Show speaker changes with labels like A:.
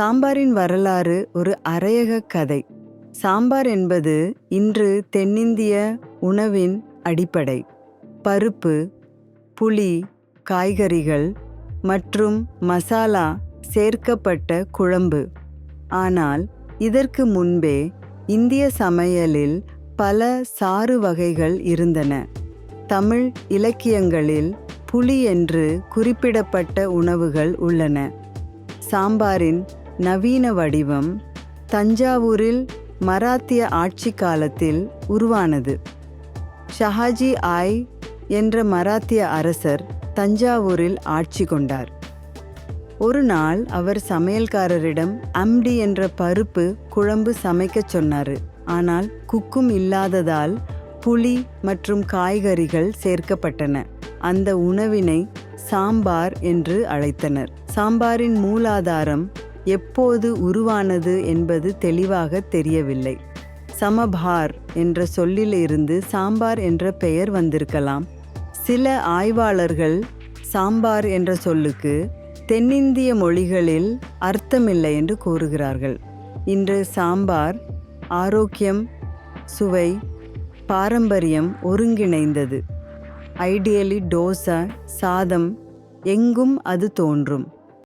A: சாம்பாரின் வரலாறு ஒரு அரையக கதை. சாம்பார் என்பது இன்று தென்னிந்திய உணவின் அடிப்படை. பருப்பு புளி காய்கறிகள் மற்றும் மசாலா சேர்க்கப்பட்ட குழம்பு. ஆனால் இதற்கு முன்பே இந்திய சமையலில் பல சாறு வகைகள் இருந்தன. தமிழ் இலக்கியங்களில் புளி என்று குறிப்பிடப்பட்ட உணவுகள் உள்ளன. சாம்பாரின் நவீன வடிவம் தஞ்சாவூரில் மராத்திய ஆட்சி காலத்தில் உருவானது. ஷஹாஜி ஆய் என்ற மராத்திய அரசர் தஞ்சாவூரில் ஆட்சி கொண்டார். ஒரு நாள் அவர் சமையல்காரரிடம் அம்டி என்ற பருப்பு குழம்பு சமைக்கச் சொன்னார். ஆனால் குக்கும் இல்லாததால் புளி மற்றும் காய்கறிகள் சேர்க்கப்பட்டன. அந்த உணவினை சாம்பார் என்று அழைத்தனர். சாம்பாரின் மூலாதாரம் எப்போது உருவானது என்பது தெளிவாக தெரியவில்லை. சமபார் என்ற சொல்லிலிருந்து சாம்பார் என்ற பெயர் வந்திருக்கலாம். சில ஆய்வாளர்கள் சாம்பார் என்ற சொல்லுக்கு தென்னிந்திய மொழிகளில் அர்த்தமில்லை என்று கூறுகிறார்கள். இன்று சாம்பார் ஆரோக்கியம் சுவை பாரம்பரியம் ஒருங்கிணைந்தது. ஐடியலி டோசா சாதம் எங்கும் அது தோன்றும்.